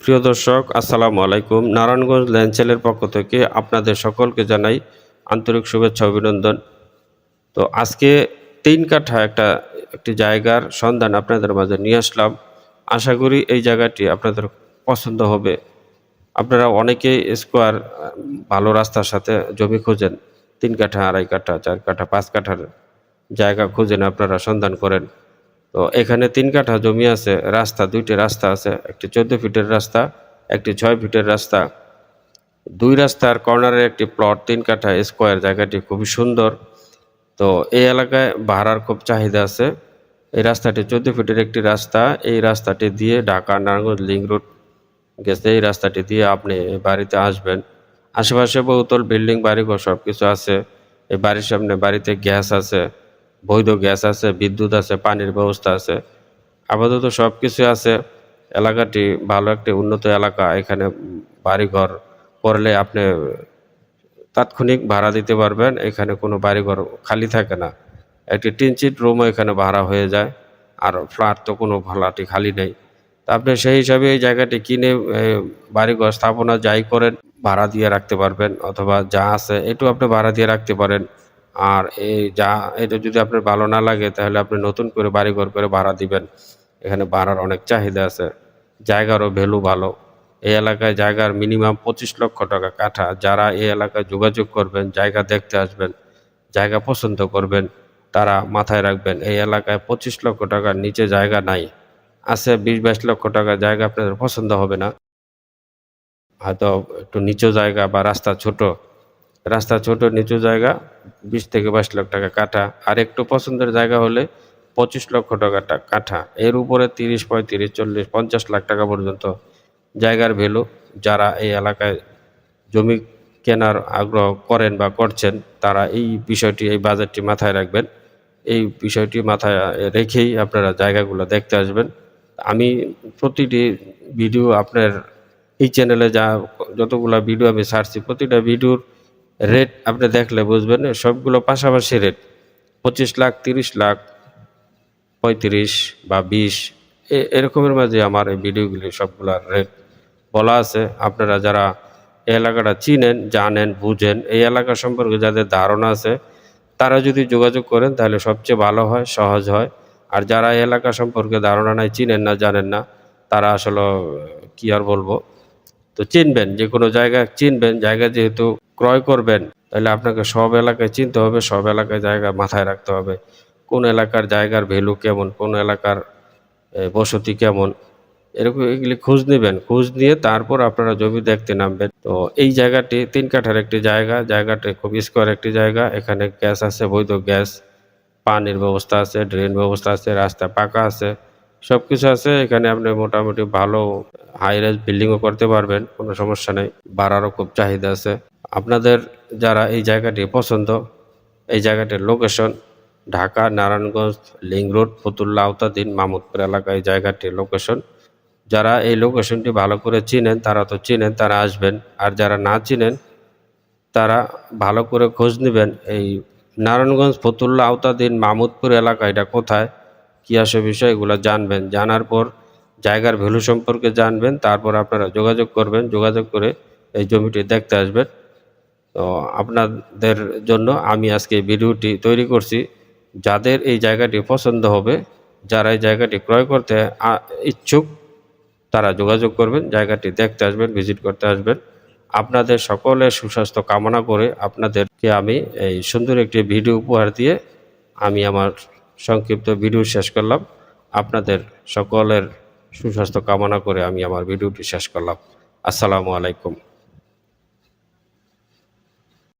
প্রিয় দর্শক, আসসালামু আলাইকুম। নারায়ণগঞ্জ ল্যান্ডসেলের পক্ষ থেকে আপনাদের সকলকে জানাই আন্তরিক শুভেচ্ছা, অভিনন্দন। তো আজকে তিন কাঠা একটা, একটি জায়গার সন্ধান আপনাদের মাঝে নিয়ে আসলাম। আশা করি এই জায়গাটি আপনাদের পছন্দ হবে। আপনারা অনেকেই স্কোয়ার, ভালো রাস্তার সাথে জমি খোঁজেন, তিন কাঠা, আড়াই কাঠা, চার কাঠা, পাঁচ কাঠার জায়গা খুঁজেন, আপনারা সন্ধান করেন। তো এখানে তিন কাঠা জমি আছে, রাস্তা, দুইটি রাস্তা আছে, একটি চোদ্দ ফিটের রাস্তা, একটি ছয় ফিটের রাস্তা। দুই রাস্তার কর্নারে একটি প্লট তিন কাঠা স্কোয়ার জায়গাটি খুবই সুন্দর। তো এই এলাকায় ভাড়ার খুব চাহিদা আছে। এই রাস্তাটি চোদ্দ ফিটের একটি রাস্তা, এই রাস্তাটি দিয়ে ঢাকা নারায়ণগঞ্জ লিঙ্ক রোড গেছে, এই রাস্তাটি দিয়ে আপনি বাড়িতে আসবেন। আশেপাশে বহুতল বিল্ডিং, বাড়িঘর সব কিছু আছে। এই বাড়ির সামনে বাড়িতে গ্যাস আছে। বৈধ গ্যাস আছে, বিদ্যুৎ আছে, পানির ব্যবস্থা আছে। আপাতত সব কিছু আছে। এলাকাটি ভালো একটি উন্নত এলাকা। এখানে বাড়িঘর করলে আপনি তাৎক্ষণিক ভাড়া দিতে পারবেন। এখানে কোনো বাড়িঘর খালি থাকে না। একটি টিনচিট রুমও এখানে ভাড়া হয়ে যায়। আর ফ্ল্যাট তো কোনো ভাড়াটি খালি নেই। তা আপনি সেই হিসাবে এই জায়গাটি কিনে বাড়িঘর স্থাপনা যাই করেন, ভাড়া দিয়ে রাখতে পারবেন। অথবা যা আছে এটু আপনি ভাড়া দিয়ে রাখতে পারেন। আর এই যা, এটা যদি আপনার ভালো না লাগে, তাহলে আপনি নতুন করে বাড়িঘর করে ভাড়া দিবেন। এখানে ভাড়ার অনেক চাহিদা আছে। জায়গারও ভ্যালু ভালো। এই এলাকায় জায়গার মিনিমাম পঁচিশ লক্ষ টাকা কাঠা। যারা এই এলাকায় যোগাযোগ করবেন, জায়গা দেখতে আসবেন, জায়গা পছন্দ করবেন, তারা মাথায় রাখবেন, এই এলাকায় পঁচিশ লক্ষ টাকার নিচে জায়গা নাই। আছে বিশ বাইশ লক্ষ টাকা জায়গা আপনাদের পছন্দ হবে না। হয়তো একটু নিচু জায়গা বা রাস্তা ছোট। রাস্তা ছোট, নিচু জায়গা, বিশ থেকে বাইশ লক্ষ টাকা কাঠা। আর একটু পছন্দের জায়গা হলে পঁচিশ লক্ষ টাকা কাঠা। এর উপরে তিরিশ, পঁয়ত্রিশ, চল্লিশ, পঞ্চাশ লাখ টাকা পর্যন্ত জায়গার ভ্যালু যারা এই এলাকায় জমি কেনার আগ্রহ করেন বা করছেন, তারা এই বিষয়টি, এই বাজেটটি মাথায় রাখবেন। এই বিষয়টি মাথায় রেখেই আপনারা জায়গাগুলো দেখতে আসবেন। আমি প্রতিটি ভিডিও আপনার এই চ্যানেলে যা, যতগুলো ভিডিও আমি ছাড়ছি প্রতিটা ভিডিওর রেট আপনি দেখলে বুঝবেন, সবগুলো পাশাপাশি রেট পঁচিশ লাখ, তিরিশ লাখ, পঁয়ত্রিশ বা বিশ এরকমের মাঝে আমার এই ভিডিওগুলি সবগুলোর রেট বলা আছে। আপনারা যারা এই এলাকাটা চিনেন, জানেন, বুঝেন, এই এলাকা সম্পর্কে যাদের ধারণা আছে, তারা যদি যোগাযোগ করেন, তাহলে সবচেয়ে ভালো হয়, সহজ হয়। আর যারা এই এলাকা সম্পর্কে ধারণা নাই, চিনেন না, জানেন না, তারা আসলে, কি আর বলব? তো চিনবেন যে কোনো জায়গা চিনবেন, জায়গা যেহেতু ক্রয় করবেন, তাহলে আপনাকে সব এলাকায় চিনতে হবে, সব এলাকায় জায়গা মাথায় রাখতে হবে। কোন এলাকার জায়গার ভ্যালু কেমন, কোন এলাকার বসতি কেমন, এরকম এগুলি খোঁজ নেবেন। খোঁজ নিয়ে তারপর আপনারা জমি দেখতে নামবেন। তো এই জায়গাটি তিন কাঠার একটি জায়গা, জায়গাটি খুব স্কোয়ার একটি জায়গা। এখানে গ্যাস আছে, বৈধ গ্যাস, পানির ব্যবস্থা আছে ড্রেন ব্যবস্থা আছে, রাস্তা পাকা আছে। সব কিছু আছে, এখানে আপনি মোটামুটি ভালো হাই রাইজ বিল্ডিংও করতে পারবেন, কোনো সমস্যা নেই। বাড়ারও খুব চাহিদা আছে। আপনাদের যারা এই জায়গাটি পছন্দ, এই জায়গাটির location Dhaka, Narayanganj link road, Fatullah, আওতাধীন, মামুদপুর এলাকায় এই জায়গাটির লোকেশন যারা এই লোকেশনটি ভালো করে চিনেন, তারা তো চিনেন, তারা আসবেন। আর যারা না চিনেন, তারা ভালো করে খোঁজ নেবেন এই নারায়ণগঞ্জ, ফতুল্লা, আওতাধীন, মামুদপুর এলাকা, এটা কোথায়? কী আসে বিষয় এগুলো জানবেন। জানার পর জায়গার ভ্যালু সম্পর্কে জানবেন, তারপর আপনারা যোগাযোগ করবেন। যোগাযোগ করে এই জমিটি দেখতে আসবেন। তো আপনাদের জন্য আমি আজকে ভিডিওটি তৈরি করছি। যাদের এই জায়গাটি পছন্দ হবে, যারা এই জায়গাটি ক্রয় করতে ইচ্ছুক, তারা যোগাযোগ করবেন, জায়গাটি দেখতে আসবেন, ভিজিট করতে আসবেন। আপনাদের সকলের সুস্বাস্থ্য কামনা করে আপনাদেরকে আমি এই সুন্দর একটি ভিডিও উপহার দিয়ে আমি আমার সংক্ষিপ্ত ভিডিও শেষ করলাম। আপনাদের সকলের সুস্বাস্থ্য কামনা করে আমি আমার ভিডিওটি শেষ করলাম। আসসালামু আলাইকুম।